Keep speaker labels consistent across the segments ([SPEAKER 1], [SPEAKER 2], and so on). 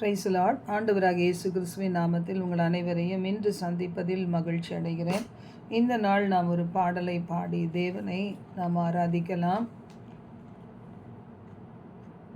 [SPEAKER 1] பிரைசலாட் ஆண்டவராக இயேசு கிறிஸ்துவின் நாமத்தில் உங்கள் அனைவரையும் இன்று சந்திப்பதில் மகிழ்ச்சி அடைகிறேன். இந்த நாள் நாம் ஒரு பாடலை பாடி தேவனை நாம் ஆராதிக்கலாம்.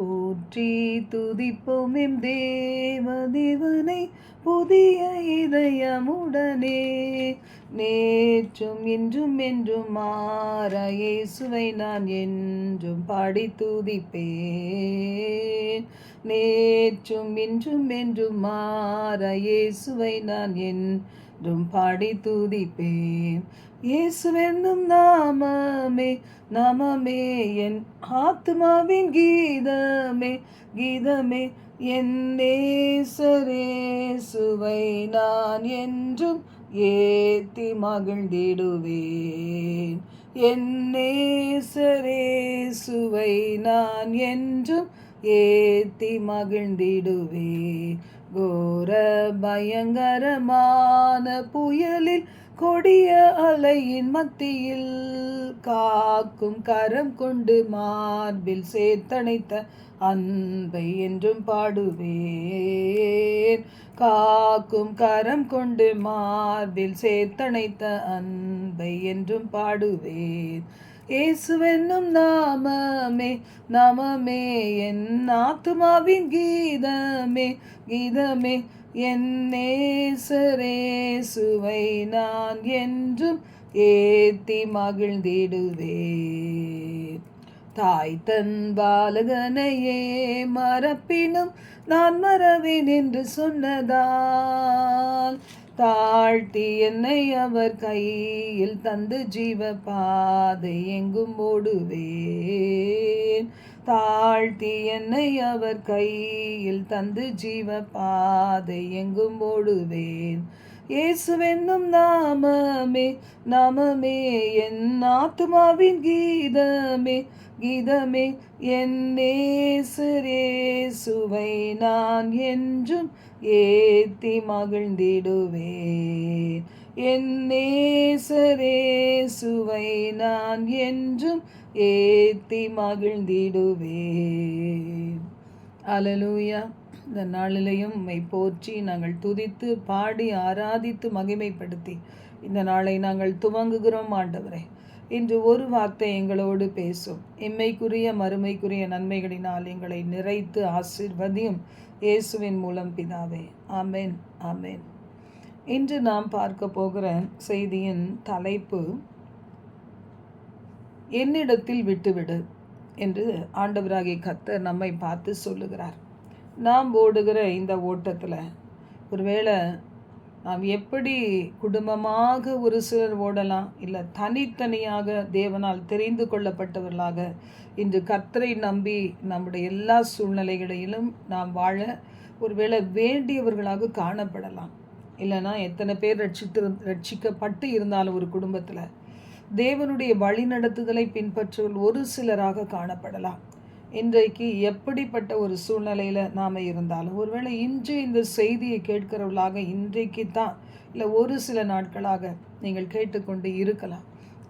[SPEAKER 1] போற்றி துதிப்போம் எம் தேவதேவனை புதிய இதயமுடனே. நேற்றும் இன்றும் என்றும் மாறையே சுவை நான் என்றும் பாடி துதிப்பேன். நேற்றும் இன்றும் என்றும் மாறையே சுவை நான் என்றும் பாடி துதிப்பேன். இயேசுவென்னும் நாமமே நாமமே என் ஆத்மாவின் கீதமே கீதமே என் நேசரேசுவை நான் என்றும் ஏத்தி மகிழ்ந்திடுவேன். என் நேசரேசுவை நான் என்றும் ஏத்தி மகிழ்ந்திடுவேன். கோர பயங்கரமான புயலில் கொடிய அலையின் மத்தியில் காக்கும் கரம் கொண்டு மார்பில் சேர்த்தணைத்த அன்பை என்றும் பாடுவேன். காக்கும் கரம் கொண்டு மார்பில் சேர்த்தணைத்த அன்பை என்றும் பாடுவேன். இயேசுவென்னும் நாமமே நாமமே என் ஆத்மாவின் கீதமே கீதமே என் நேசரேசுவை நான் என்றும் ஏத்தி மகிழ்ந்திடுவேன். தாய் தன் பாலகனையே மறப்பினும் நான் மறவேன் என்று சொன்னதால் தாழ்த்தி என்னை அவர் கையில் தந்து ஜீவ பாதை எங்கும் ஓடுவேன். தாழ்த்தி என்னை அவர் கையில் தந்து ஜீவ பாதை எங்கும் ஓடுவேன். இயேசுவென்னும் நாமமே நாமமே என் ஆத்மாவின் கீதமே கீதமே என் நேசரேசுவை நான் என்றும் ஏத்தி மகிழ்ந்திடுவேன். என் நேசரேசுவை நான் என்றும் ஏத்தி மகிழ்ந்திடுவேன். அலலூயா இந்த நாளிலையும் உம்மை போற்றி நாங்கள் துதித்து பாடி ஆராதித்து மகிமைப்படுத்தி இந்த நாளை நாங்கள் துவங்குகிறோம் ஆண்டவரே. இன்று ஒரு வார்த்தை எங்களோடு பேசும். இம்மைக்குரிய மறுமைக்குரிய நன்மைகளினால் எங்களை நிறைத்து ஆசிர்வதியும் இயேசுவின் மூலம் பிதாவே. ஆமேன் ஆமேன். இன்று நாம் பார்க்க போகிற செய்தியின் தலைப்பு என்னிடத்தில் விட்டுவிடு என்று ஆண்டவராகிய கத்தர் நம்மை பார்த்து சொல்லுகிறார். நாம் ஓடுகிற இந்த ஓட்டத்தில் ஒருவேளை நாம் எப்படி குடும்பமாக ஒரு சிலர் ஓடலாம் இல்லை தனித்தனியாக தேவனால் தெரிந்து கொள்ளப்பட்டவர்களாக இன்று கத்தரை நம்பி நம்முடைய எல்லா சூழ்நிலைகளிலும் நாம் வாழ ஒருவேளை வேண்டியவர்களாக காணப்படலாம். இல்லைன்னா எத்தனை பேர் ரட்சித்து ரட்சிக்கப்பட்டு இருந்தாலும் ஒரு குடும்பத்தில் தேவனுடைய வழிநடத்துதலை பின்பற்றுவல் ஒரு சிலராக காணப்படலாம். இன்றைக்கு எப்படிப்பட்ட ஒரு சூழ்நிலையில் நாம் இருந்தாலும் ஒருவேளை இன்று இந்த செய்தியை கேட்கிறவர்களாக இன்றைக்கு தான் இல்லை ஒரு சில நாட்களாக நீங்கள் கேட்டுக்கொண்டு இருக்கலாம்.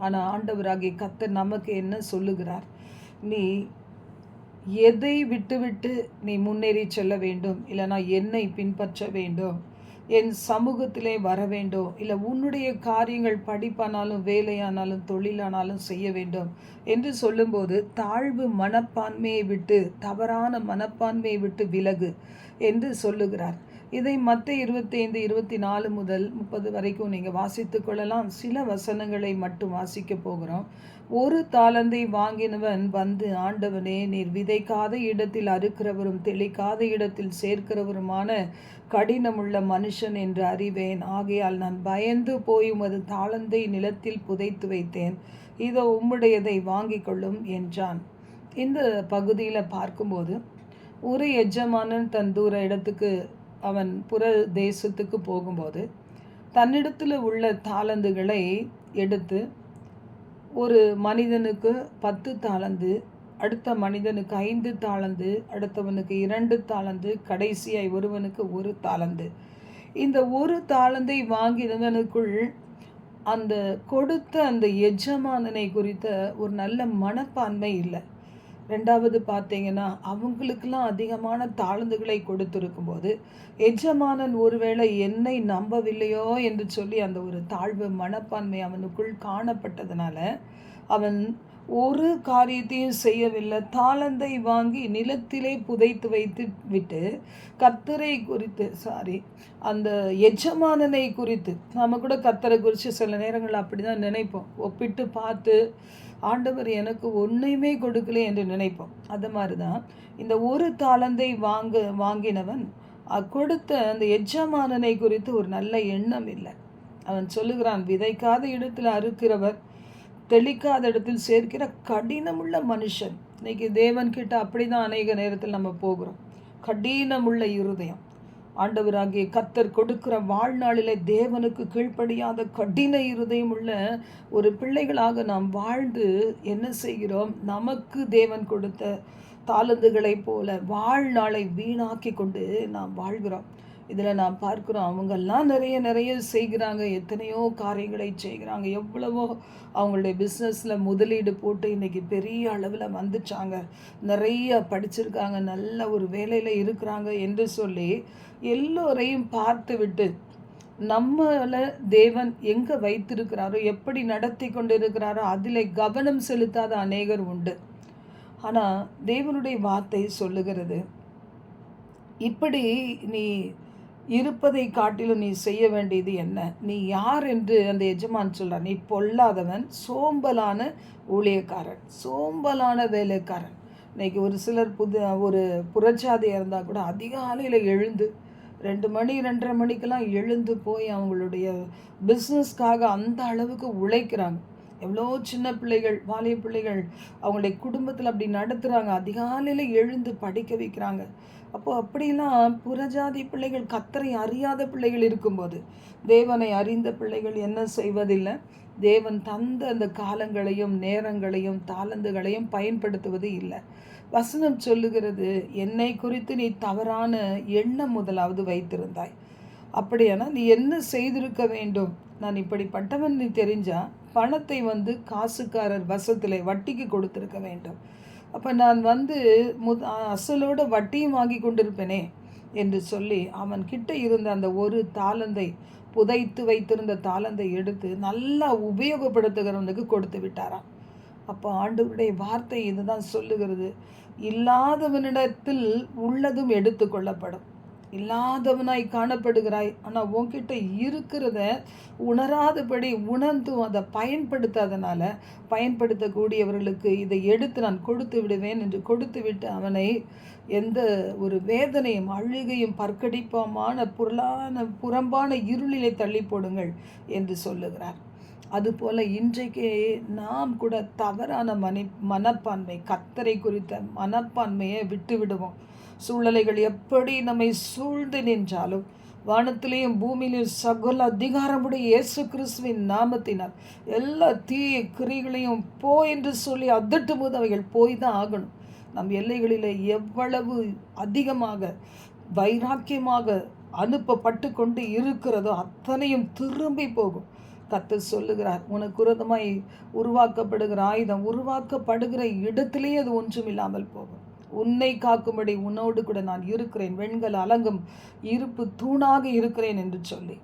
[SPEAKER 1] ஆனால் ஆண்டவராகிய கத்தர் நமக்கு என்ன சொல்லுகிறார்? நீ எதை விட்டுவிட்டு நீ முன்னேறி செல்ல வேண்டும்? இல்லைனா என்னை பின்பற்ற வேண்டும்? என் சமூகத்திலே வர வேண்டும் இல்லை உன்னுடைய காரியங்கள் படிப்பானாலும் வேலையானாலும் தொழிலானாலும் செய்ய வேண்டும் என்று சொல்லும்போது தாழ்வு மனப்பான்மையை விட்டு தவறான மனப்பான்மையை விட்டு விலகு என்று சொல்லுகிறார். இதை மற்ற இருபத்தைந்து இருபத்தி நாலு முதல் முப்பது வரைக்கும் நீங்கள் வாசித்து கொள்ளலாம். சில வசனங்களை மட்டும் வாசிக்க போகிறோம். ஒரு தாளந்தை வாங்கினவன் வந்து ஆண்டவனே நீர் விதைக்காத இடத்தில் அறுக்கிறவரும் தெளிக்காத இடத்தில் சேர்க்கிறவருமான கடினமுள்ள மனுஷன் என்று அறிவேன். ஆகையால் நான் பயந்து போய் உமது தாளந்தை நிலத்தில் புதைத்து வைத்தேன். இதோ உம்முடையதை வாங்கிக் கொள்ளும் என்றான். இந்த பகுதியில் பார்க்கும்போது ஒரு எஜமானன் தன் தூர இடத்துக்கு அவன் புற தேசத்துக்கு போகும்போது தன்னிடத்தில் உள்ள தாளந்துகளை எடுத்து ஒரு மனிதனுக்கு பத்து தாளந்து அடுத்த மனிதனுக்கு ஐந்து தாளந்து அடுத்தவனுக்கு இரண்டு தாளந்து கடைசியாய் ஒருவனுக்கு ஒரு தாளந்து. இந்த ஒரு தாளந்தை வாங்கினவனுக்குள் அந்த கொடுத்த அந்த எஜமானனை குறித்த ஒரு நல்ல மனப்பான்மை இல்லை. ரெண்டாவது பார்த்தீங்கன்னா அவங்களுக்கெல்லாம் அதிகமான தாழ்ந்துகளை கொடுத்துருக்கும்போது எஜமானன் ஒருவேளை என்னை நம்பவில்லையோ என்று சொல்லி அந்த ஒரு தாழ்வு மனப்பான்மை அவனுக்குள் காணப்பட்டதுனால அவன் ஒரு காரியத்தையும் செய்யவில்லை. தாளந்தை வாங்கி நிலத்திலே புதைத்து வைத்து விட்டு கத்தரை குறித்து சாரி அந்த எஜமானனை குறித்து நம்ம கூட கத்தரை குறித்து சில நேரங்கள் அப்படி தான் நினைப்போம். ஒப்பிட்டு பார்த்து ஆண்டவர் எனக்கு ஒன்றையுமே கொடுக்கல என்று நினைப்போம். அது மாதிரி தான் இந்த ஒரு தாளந்தை வாங்க வாங்கினவன் கொடுத்த அந்த எஜமானனை குறித்து ஒரு நல்ல எண்ணம் இல்லை. அவன் சொல்லுகிறான் விதைக்காத இடத்தில் அறுக்கிறவர் தெளிக்காத இடத்தில் சேர்க்கிற கடினமுள்ள மனுஷன். இன்னைக்கு தேவன்கிட்ட அப்படி அப்படிதான் அநேக நேரத்தில் நம்ம போகிறோம். கடினமுள்ள இருதயம். ஆண்டவராகிய கத்தர் கொடுக்கிற வாழ்நாளிலே தேவனுக்கு கீழ்ப்படியாத கடின இருதயம் உள்ள ஒரு பிள்ளைகளாக நாம் வாழ்ந்து என்ன செய்கிறோம்? நமக்கு தேவன் கொடுத்த தாளந்துகளைப் போல வாழ்நாளை வீணாக்கி கொண்டு நாம் வாழ்கிறோம். இதில் நான் பார்க்குறோம் அவங்கெல்லாம் நிறைய நிறைய செய்கிறாங்க எத்தனையோ காரியங்களை செய்கிறாங்க. எவ்வளவோ அவங்களுடைய பிஸ்னஸில் முதலீடு போட்டு இன்றைக்கி பெரிய அளவில் வந்துச்சாங்க. நிறைய படிச்சிருக்காங்க நல்ல ஒரு வேலையில் இருக்கிறாங்க என்று சொல்லி எல்லோரையும் பார்த்து விட்டு நம்மளை தேவன் எங்கே வைத்திருக்கிறாரோ எப்படி நடத்தி கொண்டு இருக்கிறாரோ அதில் கவனம் செலுத்தாத அநேகர் உண்டு. ஆனால் தேவனுடைய வார்த்தை சொல்லுகிறது இப்படி நீ இருப்பதை காட்டிலும் நீ செய்ய வேண்டியது என்ன? நீ யார் என்று அந்த எஜமான் சொல்கிறார் நீ பொல்லாதவன் சோம்பலான ஊழியக்காரன் சோம்பலான வேலைக்காரன். இன்னைக்கு ஒரு சிலர் புது ஒரு புறச்சாதியாக இருந்தால் கூட அதிகாலையில் எழுந்து ரெண்டு மணி ரெண்டரை மணிக்கெல்லாம் எழுந்து போய் அவங்களுடைய பிஸ்னஸ்க்காக அந்த அளவுக்கு உழைக்கிறாங்க. எவ்வளோ சின்ன பிள்ளைகள் வாலிய பிள்ளைகள் அவங்களுடைய குடும்பத்தில் அப்படி நடத்துகிறாங்க அதிகாலையில் எழுந்து படிக்க வைக்கிறாங்க. அப்போ அப்படிலாம் புறஜாதி பிள்ளைகள் கத்தரை அறியாத பிள்ளைகள் இருக்கும்போது தேவனை அறிந்த பிள்ளைகள் என்ன செய்வதில்லை? தேவன் தந்த அந்த காலங்களையும் நேரங்களையும் தாளந்துகளையும் பயன்படுத்துவது இல்லை. வசனம் சொல்லுகிறது என்னை குறித்து நீ தவறான எண்ணம் முதலாவது வைத்திருந்தாய். அப்படியானா நீ என்ன செய்திருக்க வேண்டும்? நான் இப்படிப்பட்டவன் நீ தெரிஞ்சா பணத்தை வந்து காசுக்காரர் வசத்தில் வட்டிக்கு கொடுத்துருக்க வேண்டும். அப்போ நான் வந்து மு அசலோட வட்டியும் வாங்கி கொண்டிருப்பேனே என்று சொல்லி அவன் கிட்ட இருந்த அந்த ஒரு தாளந்தை புதைத்து வைத்திருந்த தாளந்தை எடுத்து நல்லா உபயோகப்படுத்துகிறவனுக்கு கொடுத்து விட்டாராம். அப்போ ஆண்டவருடைய வார்த்தை இதுதான் சொல்லுகிறது. இல்லாதவனிடத்தில் உள்ளதும் எடுத்துக்கொள்ளப்படும் இல்லாதவனாய் காணப்படுகிறாய். ஆனால் உன்கிட்ட இருக்கிறத உணராதபடி உணர்ந்தும் அதை பயன்படுத்தாதனால பயன்படுத்தக்கூடியவர்களுக்கு இதை எடுத்து நான் கொடுத்து விடுவேன் என்று கொடுத்து விட்டு அவனை எந்த ஒரு வேதனையும் அழுகையும் பற்கடிப்பமான பொருளான புறம்பான இருளிலே தள்ளி போடுங்கள் என்று சொல்லுகிறார். அதுபோல் இன்றைக்கு நாம் கூட தவறான மனி மனப்பான்மை கத்தரை குறித்த மனப்பான்மையை விட்டு விடுவோம் சூழ்நிலைகள் எப்படி நம்மை சூழ்ந்து நின்றாலும் வானத்திலேயும் பூமியிலையும் சகல அதிகாரமுடைய இயேசு கிறிஸ்துவின் நாமத்தினால் எல்லா தீய கிரிகளையும் போ என்று சொல்லி அதட்டும் போது அவைகள் போய் தான் ஆகணும். நம் எல்லைகளில் எவ்வளவு அதிகமாக வைராக்கியமாக அனுப்பப்பட்டு கொண்டு இருக்கிறதோ அத்தனையும் திரும்பி போகும். கத்து சொல்லுகிறார் உனக்கு உரதமாய் உருவாக்கப்படுகிற ஆயுதம் உருவாக்கப்படுகிற இடத்திலேயே அது ஒன்றும் இல்லாமல் போகும். உன்னை காக்கும்படி உன்னோடு கூட நான் இருக்கிறேன். வெண்கள் அலங்கும் இருப்பு தூணாக இருக்கிறேன் என்று சொல்லி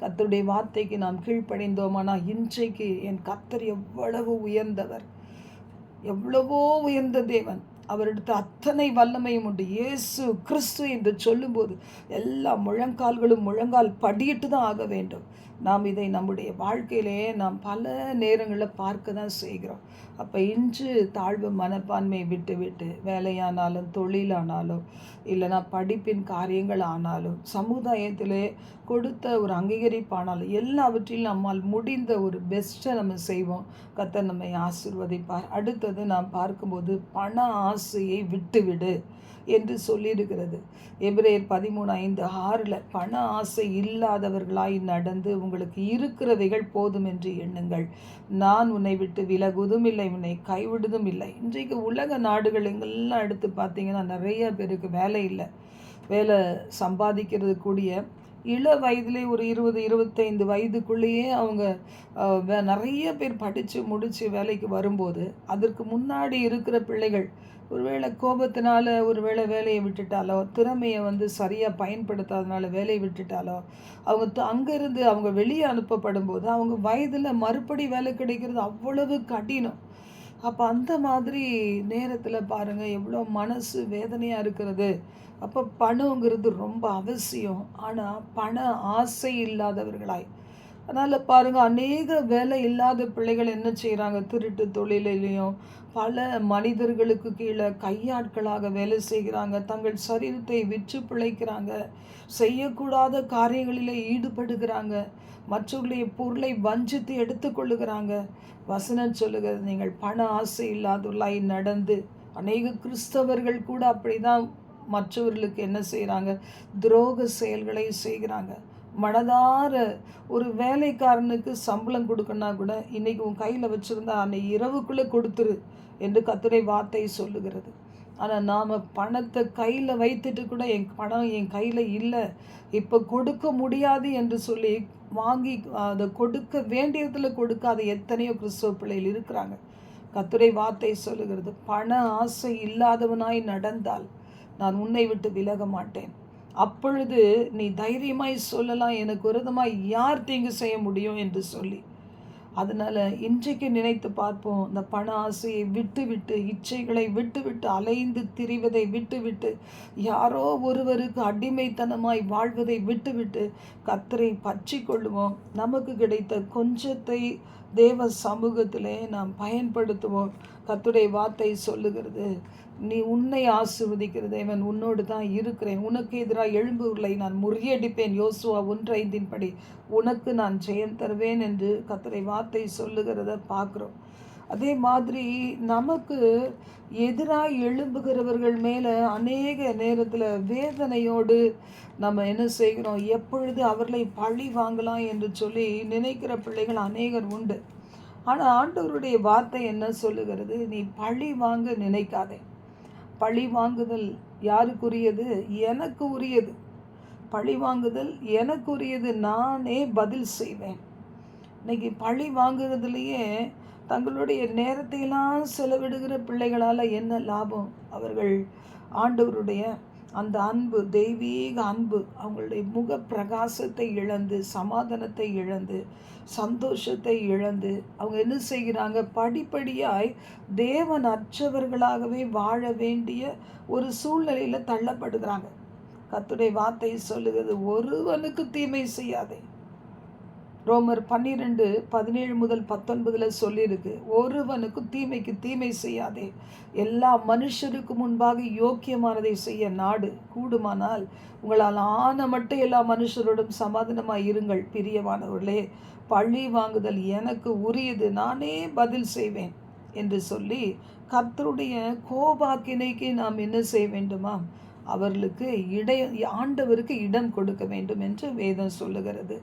[SPEAKER 1] கத்தருடைய வார்த்தைக்கு நாம் கீழ்ப்படைந்தோமானால் இன்றைக்கு என் கத்தர் எவ்வளவு உயர்ந்தவர். எவ்வளவோ உயர்ந்த தேவன். அவரிடத்து அத்தனை வல்லமையும் உண்டு. இயேசு கிறிஸ்து என்று சொல்லும்போது எல்லா முழங்கால்களும் முழங்கால் படியிட்டு தான் ஆக வேண்டும். நாம் இதை நம்முடைய வாழ்க்கையிலேயே நாம் பல நேரங்களில் பார்க்க தான் செய்கிறோம். அப்போ இன்று தாழ்வு மனப்பான்மை விட்டு விட்டு வேலையானாலும் தொழிலானாலும் இல்லைனா படிப்பின் காரியங்கள் ஆனாலும் சமுதாயத்திலே கொடுத்த ஒரு அங்கீகரிப்பானாலும் எல்லாவற்றிலும் நம்மால் முடிந்த ஒரு பெஸ்ட்டை நம்ம செய்வோம். கத்த நம்மை ஆசிர்வதிப்பார். அடுத்தது நாம் பார்க்கும்போது பண ஆசையை விட்டுவிடு. என்று சொல்லியிருக்கிறது. எபிரேயர் பதிமூணு ஐந்து ஆறில் பண ஆசை இல்லாதவர்களாய் நடந்து உங்களுக்கு இருக்கிறவைகள் போதும் என்று எண்ணுங்கள். நான் உன்னை விட்டு விலகுவதும் இல்லை உன்னை கைவிடுவதும் இல்லை. இன்றைக்கு உலக நாடுகள் எங்கெல்லாம் எடுத்து பார்த்தீங்கன்னா நிறைய பேருக்கு வேலை இல்லை. வேலை சம்பாதிக்கிறது கூடிய இள வயதிலே ஒரு இருபது இருபத்தைந்து வயதுக்குள்ளேயே அவங்க வே- நிறைய பேர் படித்து முடித்து வேலைக்கு வரும்போது அதற்கு முன்னாடி இருக்கிற பிள்ளைகள் ஒருவேளை கோபத்தினால ஒருவேளை வேலையை விட்டுட்டாலோ திறமையை வந்து சரியாக பயன்படுத்தாதனால வேலையை விட்டுட்டாலோ அவங்க த- அவங்க வெளியே அனுப்பப்படும் போது அவங்க வயதில் மறுபடி வேலை கிடைக்கிறது அவ்வளவு கடினம். அப்போ அந்த மாதிரி நேரத்தில் பாருங்கள் எவ்வளோ மனசு வேதனையாக இருக்கிறது. அப்போ பணங்கிறது ரொம்ப அவசியம். ஆனால் பண ஆசை இல்லாதவர்களாய் அதனால் பாருங்கள் அநேக வேலை இல்லாத பிள்ளைகள் என்ன செய்கிறாங்க திருட்டு தொழிலையும் பல மனிதர்களுக்கு கீழே கையாட்களாக வேலை செய்கிறாங்க. தங்கள் சரீரத்தை விற்று பிழைக்கிறாங்க. செய்யக்கூடாத காரியங்களில் ஈடுபடுகிறாங்க. மற்றவர்களுடைய பொருளை வஞ்சித்து எடுத்துக்கொள்ளுகிறாங்க வசனம் சொல்லுகிறது நீங்கள் பண ஆசை இல்லாதவர்களாய் நடந்து. அநேக கிறிஸ்தவர்கள் கூட அப்படிதான் மற்றவர்களுக்கு என்ன செய்கிறாங்க துரோக செயல்களை செய்கிறாங்க. மனதார ஒரு வேலைக்காரனுக்கு சம்பளம் கொடுக்கணும்னா கூட இன்னைக்கு உன் கையில் வச்சுருந்தா அன்னைக்கு இரவுக்குள்ளே கொடுத்துரு என்று கத்துரை வார்த்தை சொல்லுகிறது. ஆனால் நாம் பணத்தை கையில் வைத்துட்டு கூட என் பணம் என் கையில் இல்லை. இப்போ கொடுக்க முடியாது என்று சொல்லி வாங்கி அதை கொடுக்க வேண்டியதில் கொடுக்காத எத்தனையோ கிறிஸ்தவ பிள்ளைகள் இருக்கிறாங்க. கத்துரை வார்த்தை சொல்லுகிறது பண ஆசை இல்லாதவனாய் நடந்தால் நான் உன்னை விட்டு விலக மாட்டேன். அப்பொழுது நீ தைரியமாய் சொல்லலாம் எனக்கு விரதமாக யார் தீங்கு செய்ய முடியும் என்று சொல்லி. அதனால் இன்றைக்கு நினைத்து பார்ப்போம் இந்த பண ஆசையை விட்டு விட்டு இச்சைகளை விட்டு விட்டு அலைந்து திரிவதை விட்டு விட்டு யாரோ ஒருவருக்கு அடிமைத்தனமாய் வாழ்வதை விட்டு விட்டு கத்தரை பற்றி கொள்ளுவோம். நமக்கு கிடைத்த கொஞ்சத்தை தேவ சமூகத்திலே நாம் பயன்படுத்துவோம். கத்துடைய வார்த்தை சொல்லுகிறது நீ உன்னை ஆசிர்வதிக்கிற தேவன் உன்னோடு தான் இருக்கிறேன். உனக்கு எதிராக எழும்புகளை நான் முறியடிப்பேன். யோசுவா ஒன்று ஐந்தின் படி உனக்கு நான் ஜெயம் தருவேன் என்று கத்தரை வார்த்தை சொல்லுகிறத பார்க்குறோம். அதே மாதிரி நமக்கு எதிராக எழும்புகிறவர்கள் மேலே அநேக நேரத்தில் வேதனையோடு நம்ம என்ன செய்கிறோம்? எப்பொழுது அவர்களை பழி வாங்கலாம் என்று சொல்லி நினைக்கிற பிள்ளைகள் அநேகர் உண்டு. ஆனால் ஆண்டவருடைய வார்த்தை என்ன சொல்லுகிறது? நீ பழி வாங்க நினைக்காதே. பழி வாங்குதல் யாருக்குரியது? எனக்கு உரியது பழி வாங்குதல் எனக்கு உரியது நானே பதில் செய்வேன். இன்னைக்கு பழி வாங்குறதுலேயே தங்களுடைய நேரத்தையெல்லாம் செலவிடுகிற பிள்ளைகளால் என்ன லாபம்? அவர்கள் ஆண்டவருடைய அந்த அன்பு தெய்வீக அன்பு அவங்களுடைய முக பிரகாசத்தை இழந்து சமாதானத்தை இழந்து சந்தோஷத்தை இழந்து அவங்க என்ன செய்கிறாங்க? படிப்படியாய் தேவன் அற்றவர்களாகவே வாழ வேண்டிய ஒரு சூழ்நிலையில் தள்ளப்படுகிறாங்க. கத்துடைய வார்த்தை சொல்லுகிறது ஒருவனுக்கு தீமை செய்யாதே. ரோமர் பன்னிரெண்டு பதினேழு முதல் பத்தொன்பதில் சொல்லியிருக்கு ஒருவனுக்கு தீமைக்கு தீமை செய்யாதே. எல்லா மனுஷருக்கு முன்பாக யோக்கியமானதை செய்ய நாடு கூடுமானால் உங்களால் ஆன மட்டும் எல்லா மனுஷரோடும் சமாதானமாக இருங்கள் பிரியமானவர்களே. பழி வாங்குதல் எனக்கு உரியது நானே பதில் செய்வேன் என்று சொல்லி கர்த்தருடைய கோபாக்கினைக்கு நாம் என்ன செய்ய வேண்டுமா அவர்களுக்கு இடை ஆண்டவருக்கு இடம் கொடுக்க வேண்டும் என்று வேதம் சொல்லுகிறது.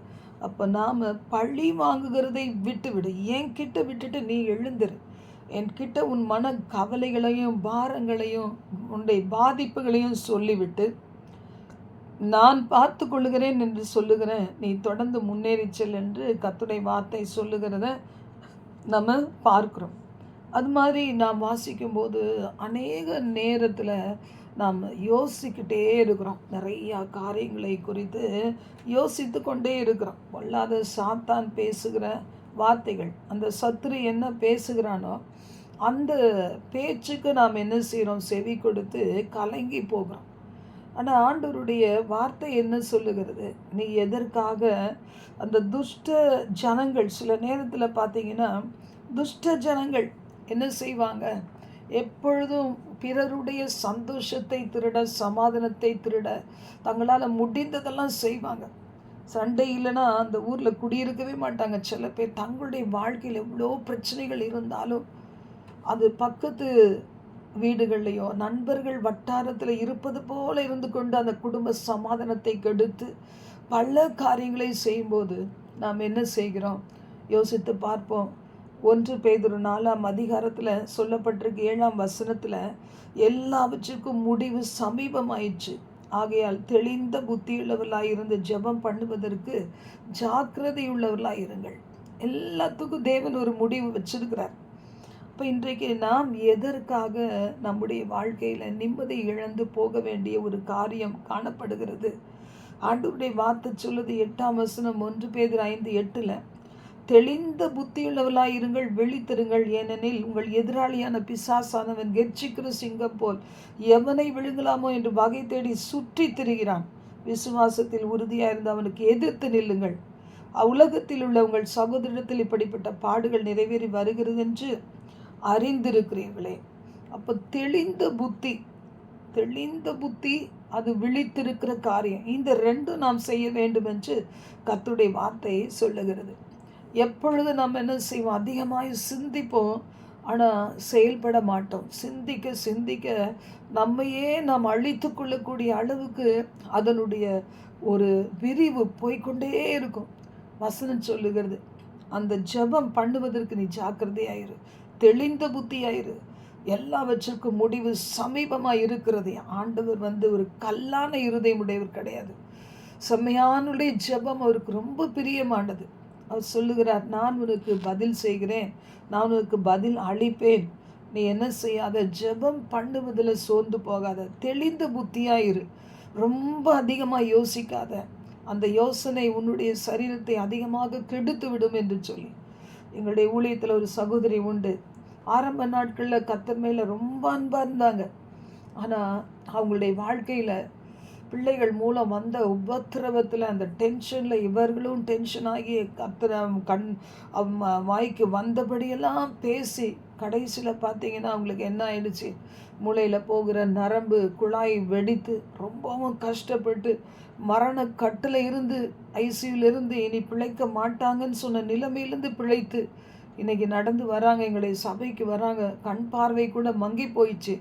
[SPEAKER 1] அப்போ நாம் பழி வாங்குகிறதை விட்டுவிடு. என் கிட்ட விட்டுட்டு நீ எழுந்துரு. என்கிட்ட உன் மன கவலைகளையும் பாரங்களையும் உன்னுடைய பாதிப்புகளையும் சொல்லிவிட்டு நான் பார்த்து கொள்ளுகிறேன் என்று சொல்லுகிறேன். நீ தொடர்ந்து முன்னேறி செல் என்று கத்துடை வார்த்தை சொல்லுகிறத நம்ம பார்க்குறோம். அது மாதிரி நான் வாசிக்கும்போது அநேக நேரத்தில் நாம் யோசிக்கிட்டே இருக்கிறோம். நிறையா காரியங்களை குறித்து யோசித்து கொண்டே இருக்கிறோம். பொல்லாத சாத்தான் பேசுகிற வார்த்தைகள் அந்த சத்துரு என்ன பேசுகிறானோ அந்த பேச்சுக்கு நாம் என்ன செய்கிறோம் செவி கொடுத்து கலங்கி போகிறோம். ஆனால் ஆண்டவருடைய வார்த்தை என்ன சொல்லுகிறது? நீ எதற்காக அந்த துஷ்ட ஜனங்கள் சில நேரத்தில் பார்த்தீங்கன்னா துஷ்ட ஜனங்கள் என்ன செய்வாங்க? எப்பொழுதும் பிறருடைய சந்தோஷத்தை திருட சமாதானத்தை திருட தங்களால் முடிந்ததெல்லாம் செய்வாங்க. சண்டை இல்லைன்னா அந்த ஊரில் குடியிருக்கவே மாட்டாங்க. சில பேர் தங்களுடைய வாழ்க்கையில் எவ்வளோ பிரச்சனைகள் இருந்தாலும் அது பக்கத்து வீடுகள்லையோ நண்பர்கள் வட்டாரத்தில் இருப்பது போல இருந்து கொண்டு அந்த குடும்ப சமாதானத்தை கெடுத்து பல காரியங்களை செய்யும்போது நாம் என்ன செய்கிறோம்? யோசித்து பார்ப்போம். ஒன்று பேதொரு நாலாம் அதிகாரத்தில் சொல்லப்பட்டிருக்கு ஏழாம் வசனத்தில் எல்லாவற்றுக்கும் முடிவு சமீபமாயிடுச்சு ஆகையால் தெளிந்த புத்தியுள்ளவர்களாக இருந்து ஜெபம் பண்ணுவதற்கு ஜாக்கிரதையுள்ளவர்களாக இருங்கள். எல்லாத்துக்கும் தேவன் ஒரு முடிவு வச்சிருக்கிறார். இப்போ இன்றைக்கு நாம் எதற்காக நம்முடைய வாழ்க்கையில் நிம்மதி இழந்து போக வேண்டிய ஒரு காரியம் காணப்படுகிறது? ஆண்டவருடைய வார்த்தை சொல்லுது எட்டாம் வசனம் ஒன்று பேர் ஐந்து எட்டில் தெளிந்த புத்தியுள்ளவர்களாய் இருங்கள் விழித்திருங்கள். ஏனெனில் உங்கள் எதிராளியான பிசாசானவன் கெர்ச்சிக்கிற சிங்கம் போல் எவனை விழுங்கலாமோ என்று வகை தேடி சுற்றி திரிகிறான். விசுவாசத்தில் உறுதியாக இருந்து அவனுக்கு எதிர்த்து நில்லுங்கள். உலகத்தில் உள்ள உங்கள் சகோதரத்தில் இப்படிப்பட்ட பாடுகள் நிறைவேறி வருகிறது என்று அறிந்திருக்கிறீர்களே. அப்போ தெளிந்த புத்தி தெளிந்த புத்தி அது விழித்திருக்கிற காரியம். இந்த ரெண்டும் நாம் செய்ய வேண்டும் என்று கத்துடைய வார்த்தையை சொல்லுகிறது. எப்பொழுது நம்ம என்ன செய்வோம்? அதிகமாக சிந்திப்போம். ஆனால் செயல்பட மாட்டோம். சிந்திக்க சிந்திக்க நம்மையே நாம் அழித்து கொள்ளக்கூடிய அளவுக்கு அதனுடைய ஒரு விரிவு போய்கொண்டே இருக்கும். வசனம் சொல்லுகிறது அந்த ஜபம் பண்ணுவதற்கு நீ ஜாக்கிரதையாயிரு. தெளிந்த புத்தியாயிரு. எல்லாவற்றுக்கும் முடிவு சமீபமாக இருக்கிறது. ஆண்டவர் வந்து ஒரு கல்லான இருதயம் உடையவர் கிடையாது. செம்மையானுடைய ஜபம் அவருக்கு ரொம்ப பிரியமானது. அவர் சொல்லுகிறார் நான் உனக்கு பதில் செய்கிறேன் நான் உனக்கு பதில் அளிப்பேன். நீ என்ன செய்யாத? ஜெபம் பண்ணுவதில் சோர்ந்து போகாத. தெளிந்த புத்தியாயிரு ரொம்ப அதிகமாக யோசிக்காத. அந்த யோசனை உன்னுடைய சரீரத்தை அதிகமாக கெடுத்து விடும் என்று சொல்லி. எங்களுடைய ஊழியத்தில் ஒரு சகோதரி உண்டு. ஆரம்ப நாட்களில் கத்தர் மேலே ரொம்ப அன்பாக இருந்தாங்க. ஆனால் அவங்களுடைய வாழ்க்கையில் பிள்ளைகள் மூலம் வந்த உபத்திரவத்தில் அந்த டென்ஷனில் இவர்களும் டென்ஷன் ஆகி அத்தனை கண் வாய்க்கு வந்தபடியெல்லாம் பேசி கடைசியில் பார்த்தீங்கன்னா அவங்களுக்கு என்ன ஆயிடுச்சு? மூளையில் போகிற நரம்பு குழாய் வெடித்து ரொம்பவும் கஷ்டப்பட்டு மரண கட்டில் இருந்து ஐசியூலேருந்து இனி பிழைக்க மாட்டாங்கன்னு சொன்ன நிலைமையிலேருந்து பிழைத்து இன்றைக்கி நடந்து வராங்க எங்களுடைய சபைக்கு வராங்க. கண் பார்வை கூட மங்கி போயிடுச்சு.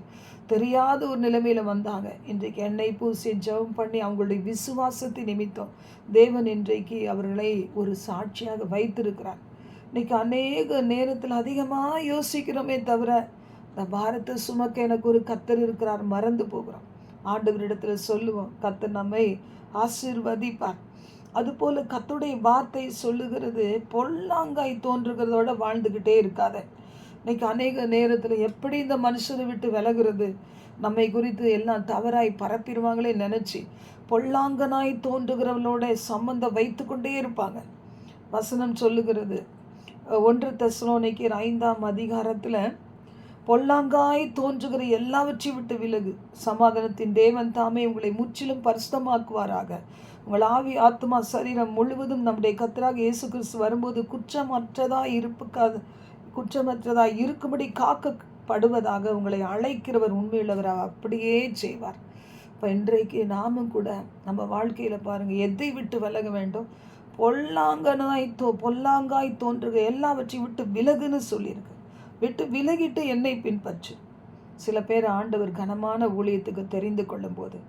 [SPEAKER 1] தெரியாத ஒரு நிலைமையில் வந்தாங்க. இன்றைக்கு எண்ணெய் பூசி ஜெபம் பண்ணி அவங்களுடைய விசுவாசத்தை நிமித்தம் தேவன் இன்றைக்கு அவர்களை ஒரு சாட்சியாக வைத்திருக்கிறார். இன்றைக்கி அநேக நேரத்தில் அதிகமாக யோசிக்கிறோமே தவிர இந்த பாரத்தை சுமக்க எனக்கு ஒரு கத்தர் இருக்கிறார் மறந்து போகிறோம். ஆண்டவரிடத்தில் சொல்லுவோம் கத்தர் நம்மை ஆசிர்வதிப்பார். அதுபோல் கத்துடைய வார்த்தை சொல்லுகிறது பொல்லாங்காய் தோன்றுகிறதோட வாழ்ந்துக்கிட்டே இருக்காத. இன்னைக்கு அநேக நேரத்தில் எப்படி இந்த மனுஷரை விட்டு விலகிறது? நம்மை குறித்து எல்லாம் தவறாய் பரப்பிடுவாங்களே நினச்சி பொல்லாங்கனாய் தோன்றுகிறவளோட சம்பந்தம் வைத்து கொண்டே இருப்பாங்க. வசனம் சொல்லுகிறது ஒன்று தசுனோனைக்கு ஐந்தாம் அதிகாரத்தில் பொல்லாங்காய் தோன்றுகிற எல்லாவற்றையும் விட்டு விலகு. சமாதானத்தின் தேவன் தாமே உங்களை முற்றிலும் பரிசுத்தமாக்குவாராக. உங்கள் ஆவி ஆத்மா சரீரம் முழுவதும் நம்முடைய கத்தராக இயேசு கிறிஸ்து வரும்போது குற்றமற்றதாக இருப்புக்காது குற்றமற்றதாக இருக்கும்படி காக்கப்படுவதாக உங்களை அழைக்கிறவர் உண்மையுள்ளவராக அப்படியே செய்வார். இப்போ இன்றைக்கு நாமும் கூட நம்ம வாழ்க்கையில் பாருங்கள் எதை விட்டு விலக வேண்டும்? பொல்லாங்கனாய் தோ பொல்லாங்காய் தோன்றுக எல்லாவற்றையும் விட்டு விலகுன்னு சொல்லியிருக்கு. விட்டு விலகிட்டு என்னை பின்பற்று. சில பேர் ஆண்டவர் கனமான ஊழியத்துக்கு தெரிந்து கொள்ளும் போது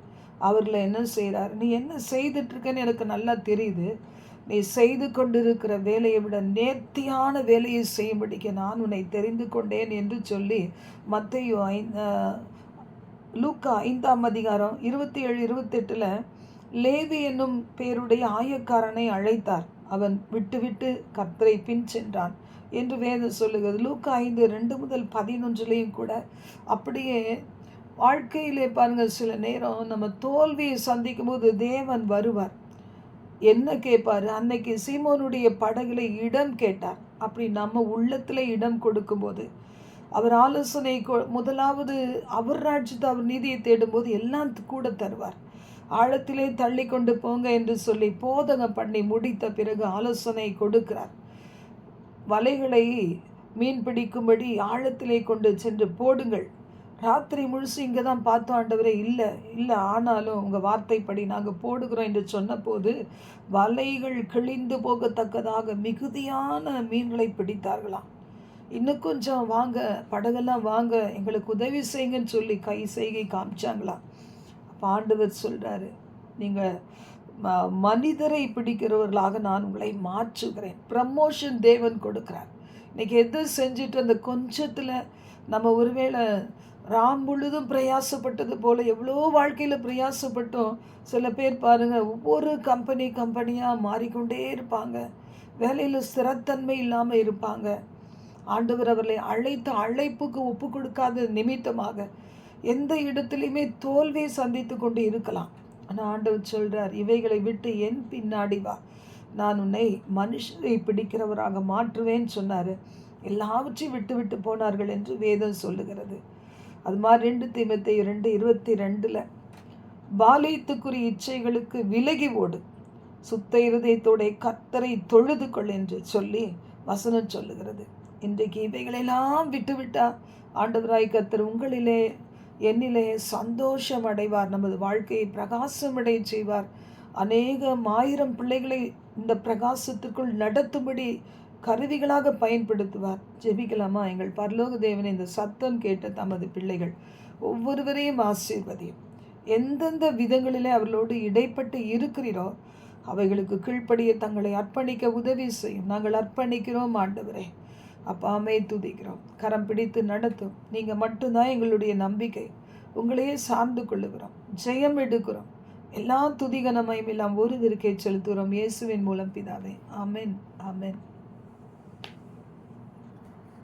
[SPEAKER 1] அவர்களை என்ன செய்கிறார் நீ என்ன செய்துட்ருக்கன்னு எனக்கு நல்லா தெரியுது. நீ செய்து கொண்டிருக்கிற வேலையை விட நேர்த்தியான வேலையை செய்யும்படிக்கு நான் உன்னை தெரிந்து கொண்டேன் என்று சொல்லி மத்தையோ ஐந்த லூக்கா ஐந்தாம் அதிகாரம் இருபத்தி ஏழு இருபத்தெட்டில் லேவி என்னும் பேருடைய ஆயக்காரனை அழைத்தார். அவன் விட்டுவிட்டு கத்தரை கர்த்தரை பின் சென்றான் என்று வேதம் சொல்லுகிறது. லூக்கா ஐந்து ரெண்டு முதல் பதினொன்றுலேயும் கூட அப்படியே வாழ்க்கையிலே பாருங்கள் சில நேரம் நம்ம தோல்வியை சந்திக்கும் போது தேவன் வருவார். என்ன கேட்பார் அன்னைக்கு சீமோனுடைய படகுல இடம் கேட்டார். அப்படி நம்ம உள்ளத்தில் இடம் கொடுக்கும்போது அவர் ஆலோசனை முதலாவது அவர் ராஜ்யத்தை அவர் நீதியை தேடும்போது எல்லாம் கூட தருவார். ஆழத்திலே தள்ளி கொண்டு போங்க என்று சொல்லி போதகம் பண்ணி முடித்த பிறகு ஆலோசனை கொடுக்கிறார். வலைகளை மீன் பிடிக்கும்படி ஆழத்திலே கொண்டு சென்று போடுங்கள். ராத்திரி முழுசு இங்கே தான் பார்த்தோம் ஆண்டவரே. இல்லை இல்லை ஆனாலும் உங்கள் வார்த்தைப்படி நாங்கள் போடுகிறோம் என்று சொன்னபோது வலைகள் கிழிந்து போகத்தக்கதாக மிகுதியான மீன்களை பிடித்தார்களாம். இன்னும் கொஞ்சம் வாங்க படகெல்லாம் வாங்க எங்களுக்கு உதவி செய்யுங்கன்னு சொல்லி கை செய்கை காமிச்சாங்களாம் அப்போ ஆண்டவர் சொல்கிறாரு நீங்கள் மனிதரை பிடிக்கிறவர்களாக நான் உங்களை மாற்றுகிறேன். ப்ரமோஷன் தேவன் கொடுக்குறார். இன்றைக்கி எது செஞ்சுட்டு அந்த கொஞ்சத்தில் நம்ம ஒருவேளை ராம் முழுதும் பிரயாசப்பட்டது போல் எவ்வளோ வாழ்க்கையில் பிரயாசப்பட்டோம். சில பேர் பாருங்கள் ஒவ்வொரு கம்பெனி கம்பெனியாக மாறிக்கொண்டே இருப்பாங்க. வேலையில் ஸ்திரத்தன்மை இல்லாமல் இருப்பாங்க. ஆண்டவர் அவர்களை அழைத்த அழைப்புக்கு ஒப்பு கொடுக்காத நிமித்தமாக எந்த இடத்துலையுமே தோல்வியை சந்தித்து கொண்டு இருக்கலாம். ஆனால் ஆண்டவர் சொல்கிறார் இவைகளை விட்டு என் பின்னாடி வா. நான் உன்னை மனுஷரை பிடிக்கிறவராக மாற்றுவேன்னு சொன்னார். எல்லாவற்றையும் விட்டு விட்டு போனார்கள் என்று வேதம் சொல்லுகிறது. அது மாதிரி ரெண்டு தீமத்தை ரெண்டு இருபத்தி ரெண்டில் பாலியத்துக்குரிய இச்சைகளுக்கு விலகி ஓடு. சுத்த இருதயத்தோடைய கத்தரை தொழுது கொள் என்று சொல்லி வசனம் சொல்லுகிறது. இன்றைக்கு இவைகளெல்லாம் விட்டுவிட்டா ஆண்டவராய் கத்தர் உங்களிலே என்னிலே சந்தோஷம் அடைவார் நமது வாழ்க்கையை பிரகாசமடைய செய்வார். அநேகம் ஆயிரம் பிள்ளைகளை இந்த பிரகாசத்திற்குள் நடத்தும்படி கருவிகளாக பயன்படுத்துவார். ஜெபிக்கலாமா? எங்கள் பரலோக தேவன் இந்த சத்தம் கேட்ட தமது பிள்ளைகள் ஒவ்வொருவரையும் ஆசீர்வதியும். எந்தெந்த விதங்களிலே அவர்களோடு இடைப்பட்டு இருக்கிறீரோ அவைகளுக்கு கீழ்ப்படிய தங்களை அர்ப்பணிக்க உதவி செய்யும். நாங்கள் அர்ப்பணிக்கிறோம் ஆண்டவரே. அப்பாமே துதிக்கிறோம். கரம் பிடித்து நடத்தும். நீங்கள் மட்டும்தான் எங்களுடைய நம்பிக்கை. உங்களையே சார்ந்து கொள்ளுகிறோம். ஜெயம் எடுக்கிறோம். எல்லா துதிகனமையும் எல்லாம் ஒரு இருக்கை செலுத்துகிறோம். இயேசுவின் மூலம் பிதாவே. ஆமென். ஆமென்.